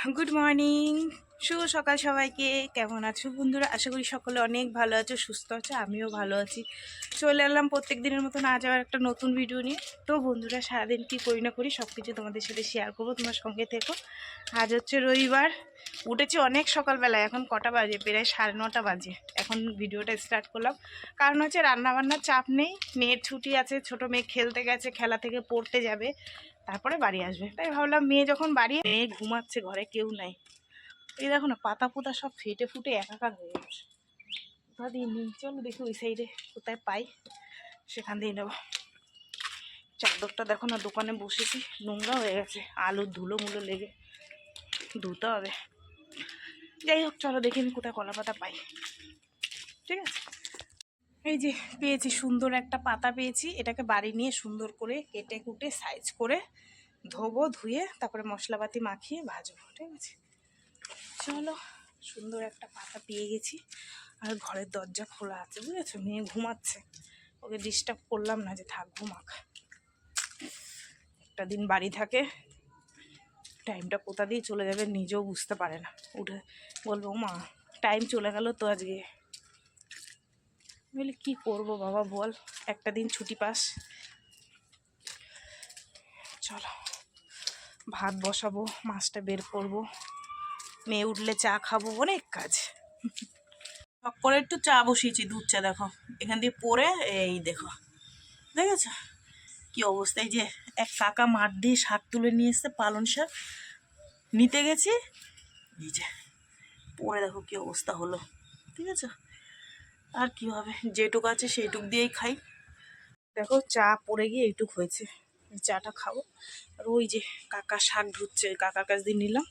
Good morning শুভ সকাল সবাইকে। কেমন আছো বন্ধুরা? আশা করি সকলে অনেক ভালো আছো, সুস্থ আছো, আমিও ভালো আছি। চলে এলাম প্রত্যেক দিনের মতন আজ আবার একটা নতুন ভিডিও নিয়ে। তো বন্ধুরা, সারাদিন কী করি না করি সব কিছু তোমাদের সাথে শেয়ার করব, তোমার সঙ্গে থেকো। আজ হচ্ছে রবিবার, উঠেছি অনেক সকালবেলায় এখন কটা বাজে? প্রায় সাড়ে নটা বাজে। এখন ভিডিওটা স্টার্ট করলাম। কারণ হচ্ছে রান্নাবান্নার চাপ নেই, মেয়ের ছুটি আছে, ছোট মেয়ে খেলতে গেছে, খেলা থেকে পড়তে যাবে। তারপরে বাড়ি আসবে। তাই ভাবলাম মেয়ে যখন বাড়ি মেয়ে ঘুমাচ্ছে, ঘরে কেউ নাই। এই দেখো না, পাতা পোতা সব ফেটে ফুটে একাকার হয়ে গেছে। কোথা দিয়ে নিই? চলো দেখি ওই সাইডে কোথায় পাই। সেখান দিয়ে নেব। চাদরটা দেখো না, দোকানে বসেছি। নোংরা হয়ে গেছে। আলুর ধুলো, মুলো লেগে ধুতে হবে। যাই হোক, চলো দেখি আমি কোথায় কলা পাতা পাই। ঠিক আছে? এই যে পেয়েছি সুন্দর একটা পাতা পেয়েছি। এটাকে বাড়ি নিয়ে সুন্দর করে কেটে কুটে সাইজ করে ধোবো, ধুয়ে তারপরে মশলাপাতি মাখিয়ে ভাজবো, ঠিক আছে? চলো, সুন্দর একটা পাতা পেয়ে গেছি। আর ঘরের দরজা খোলা আছে, বুঝেছ? মেয়ে ঘুমাচ্ছে। ওকে ডিস্টার্ব করলাম না যে থাক, ঘুমাক। একটা দিন বাড়ি থাকে টাইমটা কোথা দিয়ে চলে যাবে নিজেও বুঝতে পারে না। উঠে বলব মা টাইম চলে গেল তো আজকে। বলি, কি করব বাবা, বল? একটা দিন ছুটি পাস। চলো। ভাত বসাবো, মাছটা বের করব। মেয়ে উঠলে চা খাব, অনেক কাজ। শখ করে একটু চা বসিয়েছি, দুধ চা দেখো। এখান দিয়ে পরে এই দেখো। দেখেছ? কি অবস্থা? এই যে এক কাকা মাঠ দিয়ে শাক তুলে নিয়ে এসছে পালন শাক। নিতে গেছি। এই যে, পরে দেখো কি অবস্থা হলো। ঠিক আছে আর কি হবে? যেটুক আছে সেইটুক দিয়েই খাই। দেখো চা পড়ে গিয়ে এইটুক হয়েছে। চাটা খাব। আর ওই যে কাকা শাক ধুচ্ছে, কাকার কাছ দিয়ে নিলাম।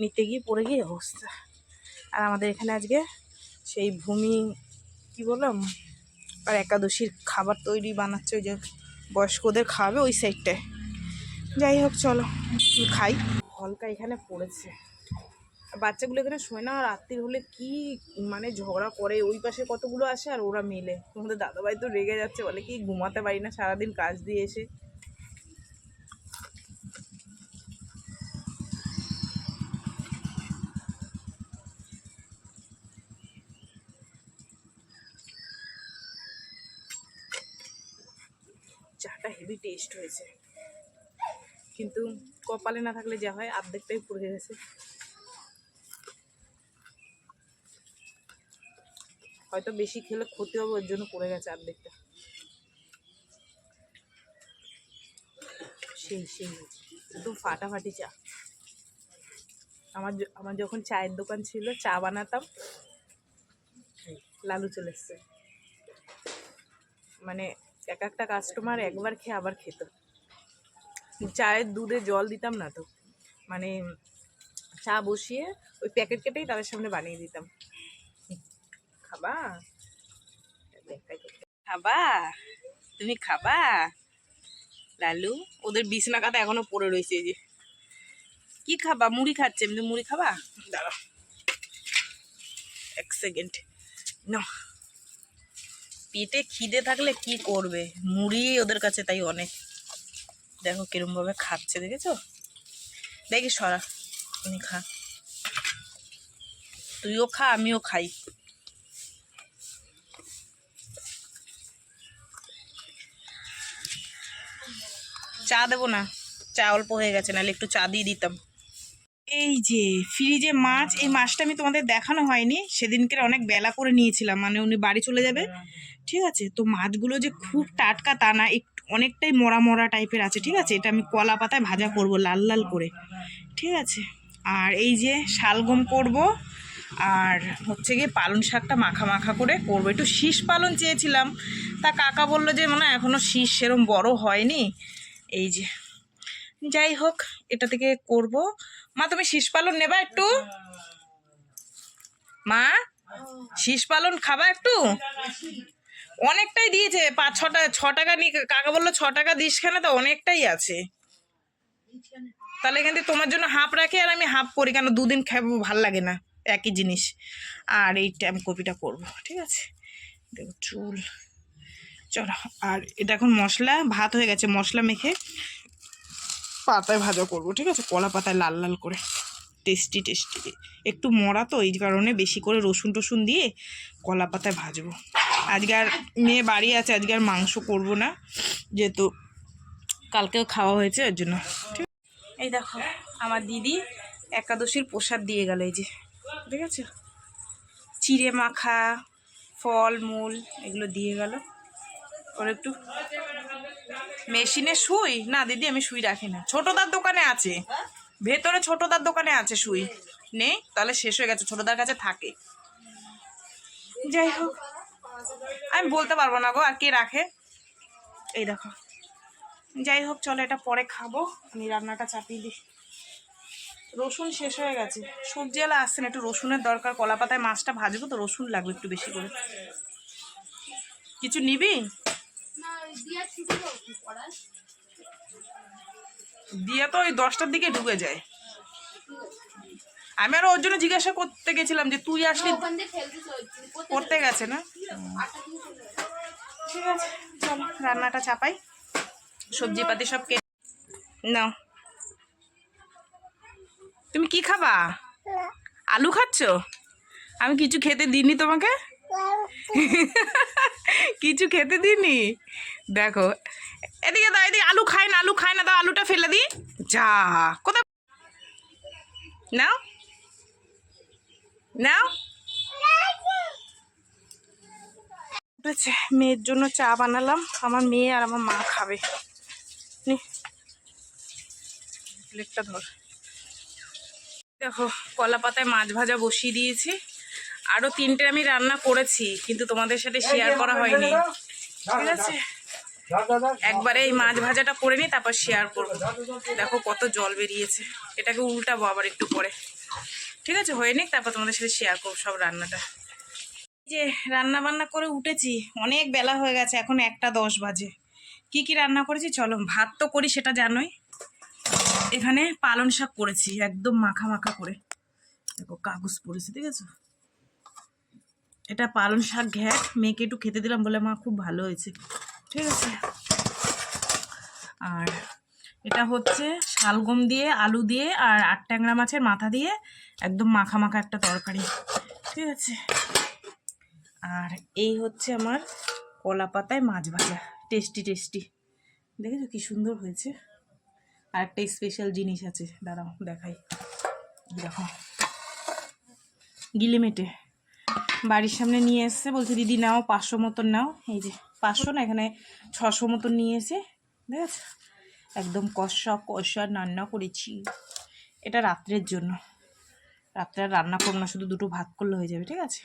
নিতে গিয়ে পড়ে গিয়ে অবস্থা। আর আমাদের এখানে আজকে সেই ভূমি, কি বললাম? আর একাদশীর খাবার তৈরি বানাচ্ছে ওই যে বয়স্কদের খাওয়াবে ওই সাইডটায় যাই হোক, চলো খাই। হলকা এখানে পড়েছে। বাচ্চাগুলো এখানে শোয় না আর রাত্রি হলে কি মানে ঝগড়া করে? ওই পাশে কতগুলো আসে আর ওরা মিলে। তোমাদের দাদাভাই তো রেগে যাচ্ছে, বলে কি ঘুমাতে পারি না, সারাদিন কাজ দিয়ে এসে। চাটা হেভি টেস্ট হয়েছে। কিন্তু কপালে না থাকলে যা হয়, আর্ধেকটাই পড়ে গেছে। হয়তো বেশি খেলে ক্ষতি হবে, ওর জন্য পড়ে গেছে আর্ধেকটা। সেই সেই, একদম ফাটাফাটি চা। আমার আমার যখন চায়ের দোকান ছিল, চা বানাতাম, লালু চলে এসছে। মানে এক একটা কাস্টমার একবার খেয়ে আবার খেত। চায়ের দুধে জল দিতাম না তো। মানে চা বসিয়ে ওই প্যাকেট কেটেই তাদের সামনে বানিয়ে দিতাম। খাবা? খাবা? তুমি খাবা? লালু, ওদের বিছনা কাতা এখনও পড়ে রয়েছে যে। কি খাবা? মুড়ি খাচ্ছে। এমনি মুড়ি খাবা? দাঁড়া এক সেকেন্ড না পেটে খিদে থাকলে কি করবে? মুড়ি ওদের কাছে তাই অনেক। দেখো কিরম ভাবে খাচ্ছে, দেখেছ? দেখি সরা তুমি খা। তুইও খা, আমিও খাই। চা দেবো না, চা অল্প হয়ে গেছে, নাহলে একটু চা দিয়ে দিতাম। এই যে, ফ্রিজে মাছ, এই মাছটা আমি তোমাদের দেখানো হয়নি সেদিনকে অনেক বেলা করে নিয়েছিলাম মানে উনি বাড়ি চলে যাবে ঠিক আছে? তো মাছগুলো যে খুব টাটকা তা না, একটু অনেকটাই মরা মরা টাইপের আছে, ঠিক আছে? এটা আমি কলা পাতায় ভাজা করব, লাল লাল করে, ঠিক আছে? আর এই যে শালগম করব, আর হচ্ছে গিয়ে পালং শাকটা মাখা মাখা করে করব। একটু শীষ পালন চেয়েছিলাম, তা কাকা বলল যে মানে এখনও শীষ সেরম বড় হয়নি। এই যে, যাই হোক, এটা থেকে করব। মা, তুমি শীষ পালন নেবা একটু? মা, শীষ পালন খাবা একটু? অনেকটাই দিয়েছে, পাঁচ ছটা, ছ টাকা নিয়ে, কাকা বলল ছ টাকা দিস কেন? তো অনেকটাই আছে। তাহলে এখান থেকে তোমার জন্য হাফ রাখি আর আমি হাফ করি, কেন দুদিন খাব, ভালো লাগে না, একই জিনিস। আর এই ট্যাম কপিটা করব, ঠিক আছে? দেখো চুল। চলো, আর এটা এখন মশলা, ভাত হয়ে গেছে, মশলা মেখে পাতায় ভাজা করব, ঠিক আছে? কলা পাতায় লাল লাল করে। Tasty tasty. একটু মরা তো, এই কারণে বেশি করে রসুন টসুন দিয়ে কলা পাতায় ভাজবো। আজকে আর মেয়ে বাড়ি আছে, আজকে আর মাংস করব না, যেহেতু কালকেও খাওয়া হয়েছে ওর জন্য। এই দেখো, আমার দিদি একাদশীর প্রসাদ দিয়ে গেল, এই যে। ঠিক আছে? চিড়ে মাখা, ফল, মূল, এগুলো দিয়ে গেল। ওর একটু মেশিনে শুই? না, দিদি, আমি শুই রাখি না। ছোটদার দোকানে আছে। ভেতরে ছোটদার দোকানে আছে শুই। নেই? তাহলে শেষ হয়ে গেছে, ছোটদার কাছে থাকে। যাই হোক। আমি বলতে পারব না গো আর কে রাখে? এই দেখো। যাই হোক চলো এটা পরে খাব। আমি রান্নাটা চাপিয়ে দিই। রসুন শেষ হয়ে গেছে। সবজি এলা আসছে না একটু রসুনের দরকার। কলা পাতায় মাছটা ভাজবো তো রসুন লাগবে একটু বেশি করে। কিছু নিবি? দিয়ে তো ওই দশটার দিকে ঢুকে যায়। আমি আরও ওর জন্য জিজ্ঞাসা করতে গেছিলাম যে তুই আসলি করতে গেছে না? ঠিক আছে, চলো, রান্নাটা চাপাই। সবজি পাতি সব কে নাও তুমি কি খাবা? আলু খাচ্ছ? আমি কিছু খেতে দিইনি তোমাকে? কিছু খেতে দিইনি? দেখো, এদিকে দাও, এদিকে আলু খায় না, আলু খায় না, দাও, আলুটা ফেলে দিই। যা, কোথায় নাও। নাও। উঠেছে মেয়ের জন্য চা বানালাম, আমার মেয়ে আর আমার মা খাবে। নি। প্লেটটা ধর। দেখো, কলা পাতায় মাছ ভাজা বসিয়ে দিয়েছি। আরও তিনটে আমি রান্না করেছি, কিন্তু তোমাদের সাথে শেয়ার করা হয়নি। ঠিক আছে? একবারে এই মাছ ভাজাটা করে নিই তারপর শেয়ার করব। দেখো কত জল বেরিয়েছে। এটাকে উল্টাবো আবার একটু পরে। ঠিক আছে, হয়ে নিক, তারপর তোমাদের সাথে শেয়ার করব সব রান্নাটা। যে রান্না বান্না করে উঠেছি, অনেক বেলা হয়ে গেছে, এখন একটা দশ বাজে। কি কি রান্না করেছি? চলো, ভাত তো করি, সেটা জানোই। এখানে পালং শাক করেছি, একদম মাখা মাখা করে। দেখো, কাগজ পড়েছে, ঠিক আছে? এটা পালং শাক ঘ্যাট, মেয়েকে একটু খেতে দিলাম বলে মা খুব ভালো হয়েছে। ঠিক আছে? আর এটা হচ্ছে শালগম দিয়ে, আলু দিয়ে আর আট ট্যাংরা মাছের মাথা দিয়ে একদম মাখা মাখা একটা তরকারি। ঠিক আছে? আর এই হচ্ছে আমার কলা পাতায় মাছ ভাজা। Tasty tasty. দেখেছ কি সুন্দর হয়েছে? আর একটা স্পেশাল জিনিস আছে। দাঁড়াও, দেখাই। দেখো। গিলিমেটে বাড়ির সামনে নিয়ে এসছে। বলছে, দিদি, নাও, পাঁচশো মতন নাও। এই যে, পাঁচশো না, এখানে ছশো মতন নিয়ে এসে, দেখেছ? একদম কষা কষা রান্না করেছি। এটা রাত্রের জন্য। রাত্রে রান্না করব না, শুধু দুটো ভাত করলে হয়ে যাবে, ঠিক আছে?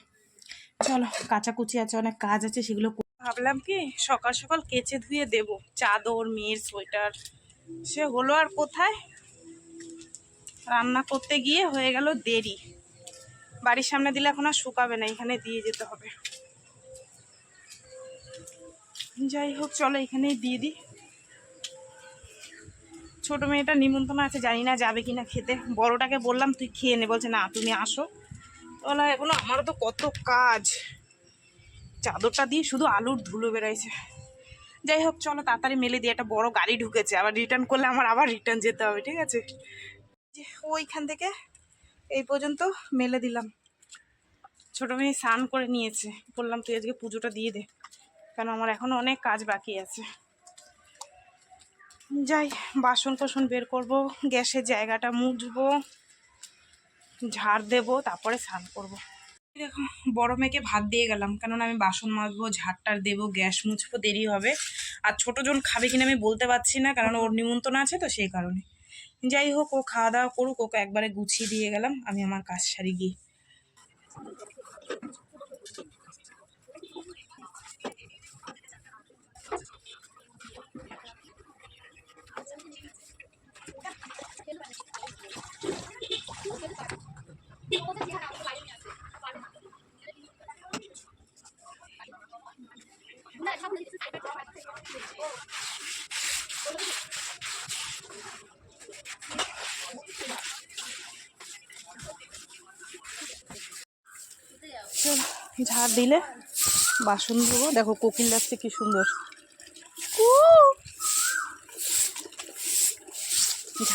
চলো, কাচাকুচি আছে, অনেক কাজ আছে, সেগুলো ভাবলাম কি, সকাল সকাল কেচে ধুয়ে দেব। চাদর, মেয়ের সোয়েটার। সে হলো আর কোথায়? রান্না করতে গিয়ে হয়ে গেল দেরি। বাড়ির সামনে দিলে এখন আর শুকাবে না, এখানে দিয়ে যেতে হবে। যাই হোক, চলো এখানেই দিয়ে দিই। ছোট মেয়েটা নিমন্ত্রণ আছে, জানি না যাবে কিনা খেতে। বড়টাকে বললাম, তুই খেয়ে নে। বলছে, না, তুমি আসো। বলা এখনও আমারও তো কত কাজ। চাদরটা দিয়ে শুধু আলুর ধুলো বেরাইছে যাই হোক, চলো তাড়াতাড়ি মেলে দিয়ে একটা বড় গাড়ি ঢুকেছে। আবার রিটার্ন করলে আমার আবার রিটার্ন যেতে হবে, ঠিক আছে? যে ওইখান থেকে এই পর্যন্ত মেলে দিলাম। ছোট মেয়ে স্নান করে নিয়েছে। বললাম, তুই আজকে পুজোটা দিয়ে দে, কেন আমার এখনও অনেক কাজ বাকি আছে। যাই বাসন কোসন বের করব, গ্যাসের জায়গাটা মুছবো, ঝাড় দেবো, তারপরে স্নান করব। দেখো, বড় মেয়েকে ভাত দিয়ে গেলাম, কেননা আমি বাসন মাজবো, ঝাড়টার দেবো, গ্যাস মুছবো, দেরি হবে। আর ছোটোজন খাবে কিনা আমি বলতে পারছি না কারণ ওর নিমন্ত্রণ আছে তো সেই কারণে। যাই হোক, ও খাওয়া দাওয়া করুক, ওকে একবারে গুছিয়ে দিয়ে গেলাম, আমি আমার কাজ সারি গিয়ে। ঝাড় দিলে বাসন ধোবো। দেখো কোকিল লাগছে কি সুন্দর।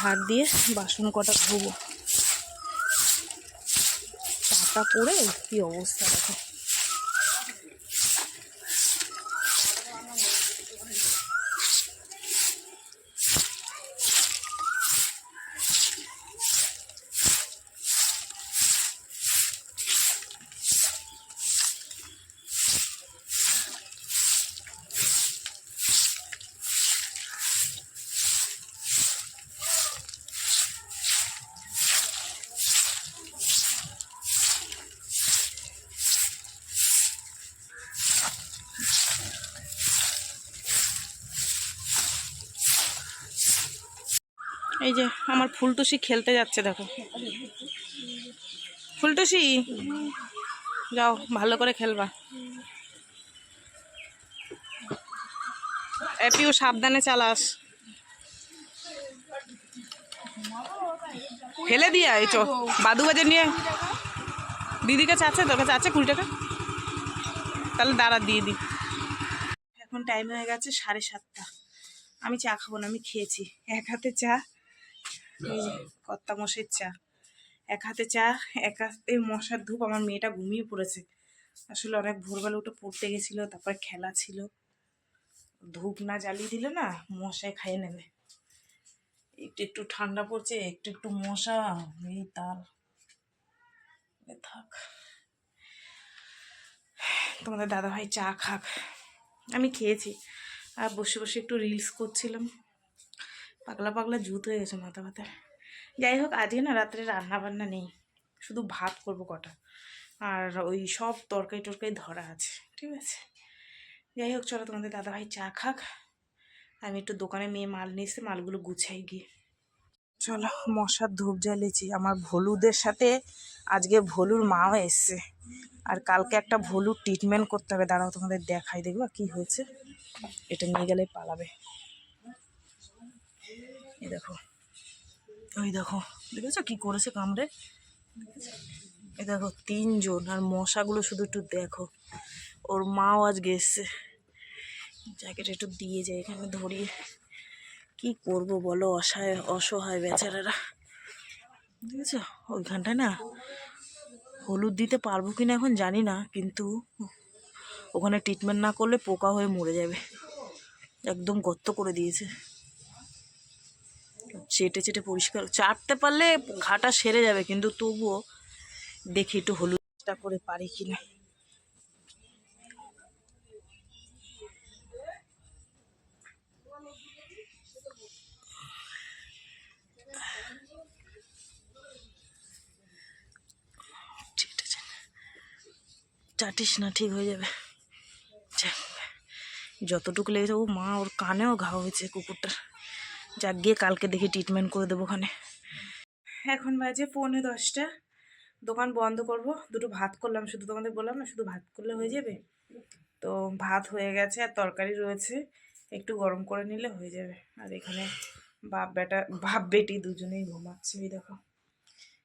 হাত দিয়ে বাসন কটা ধোবো। পাতা করে কী অবস্থা দেখো। এই যে আমার ফুলটুসি খেলতে যাচ্ছে, দেখো। ফুলটুসি, যাও, ভালো করে খেলবা। এপিও সাবধানে চালাস। ফেলে দিয়া, এই চো, বাদু বাজার নিয়ে। দিদির কাছে আছে তোর কাছে আছে কুড়ি টাকা তাহলে দাঁড়া, দিয়ে দি। এখন টাইম হয়ে গেছে সাড়ে সাতটা। আমি চা খাব না, আমি খেয়েছি। এক হাতে চা কর্তা মশের চা। এক হাতে চা এক হাতে মশার ধূপ। আমার মেয়েটা ঘুমিয়ে পড়েছে। আসলে অনেক ভোরবেলা উঠে পড়তে গেছিল তারপর খেলা ছিল। ধূপ না জ্বালিয়ে দিলে না মশায় খাইয়ে নেবে। একটু একটু ঠান্ডা পড়ছে একটু একটু মশা এই তাল। এ থাক। তোমাদের দাদাভাই চা খাক। আমি খেয়েছি। আর বসে বসে একটু রিলস করছিলাম। পাগলা পাগলা জুত হয়ে গেছে মাথা ব্যথায় যাই হোক, আজকে না রাত্রে রান্না বান্না নেই, শুধু ভাত করব কটা। আর ওই সব তরকারি টরকারি ধরা আছে, ঠিক আছে? যাই হোক, চলো তোমাদের দাদাভাই চা খাক। আমি একটু দোকানে মেয়ে মাল নিয়ে এসে মালগুলো গুছাই গিয়ে। চলো, মশার ধূপ জ্বালিয়েছি। আমার ভলুদের সাথে আজকে ভলুর মাও এসছে। আর কালকে একটা ভলুর ট্রিটমেন্ট করতে হবে। দাঁড়াও, তোমাদের দেখাই, দেখবা কি হয়েছে? এটা নিয়ে গেলে পালাবে। এই দেখো। ওই দেখো। দেখেছ কি করেছে কামড়ে? এই দেখো, তিনজন, আর মশাগুলো শুধু একটু দেখো। ওর মাও আজকে এসছে। জ্যাকেট একটু দিয়ে যায় এখানে ধরিয়ে। কি করব বলো? অসহায় অসহায় বেচারারা। দেখেছ? ওইখানটায় না হলুদ দিতে পারব কিনা এখন জানি না, কিন্তু ওখানে ট্রিটমেন্ট না করলে পোকা হয়ে মরে যাবে। একদম গর্ত করে দিয়েছে। চেটে চেটে পরিষ্কার চাটতে পারলে ঘাটা সেরে যাবে, কিন্তু তবুও দেখি একটু হলুদটা করে পারি কিনা। চেটেছে। চাটিস না, ঠিক হয়ে যাবে। যতটুকু লেগেছে, ও মা, ওর কানেও ঘা হয়েছে কুকুরটার। যাক, গিয়ে কালকে দেখি ট্রিটমেন্ট করে দেবো ওখানে। এখন বাজে পৌনে দশটা। দোকান বন্ধ করব। দুটো ভাত করলাম, শুধু তোমাদের বললাম না, শুধু ভাত করলে হয়ে যাবে। তো ভাত হয়ে গেছে আর তরকারি রয়েছে। একটু গরম করে নিলে হয়ে যাবে। আর এখানে বাপ বেটা, বাপ বেটি দুজনেই ঘুমাচ্ছে ওই দেখো।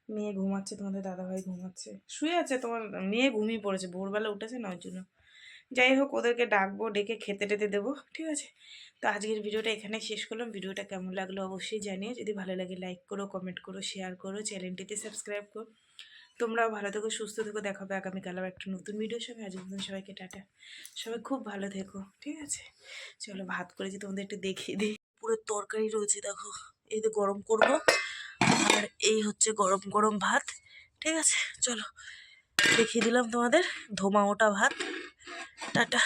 মেয়ে ঘুমাচ্ছে, তোমাদের দাদাভাই ঘুমাচ্ছে। শুয়ে আছে তোমার, মেয়ে ঘুমিয়ে পড়েছে, ভোরবেলা উঠেছে না, ওই জন্য। যাই হোক ওদেরকে ডাকবো, ডেকে খেতে টেতে দেবো, ঠিক আছে? তো আজকের ভিডিওটা এখানে শেষ করলাম। ভিডিওটা কেমন লাগল অবশ্যই জানিয়ে যদি ভালো লাগে লাইক করো কমেন্ট করো শেয়ার করো, চ্যানেলটিতে সাবস্ক্রাইব করো। তোমরাও ভালো থেকো, সুস্থ থেকো। দেখাবে আগামীকাল আবার একটা নতুন ভিডিওর সঙ্গে। আজ মতন সবাইকে টাটা। সবাই খুব ভালো থেকো, ঠিক আছে? চলো ভাত করেছি তোমাদের একটু দেখিয়ে দিই। পুরো তরকারি রয়েছে, দেখো। এই তো গরম করব। আর এই হচ্ছে গরম গরম ভাত, ঠিক আছে? চলো দেখিয়ে দিলাম তোমাদের ধোমা ওটা ভাত। টাটা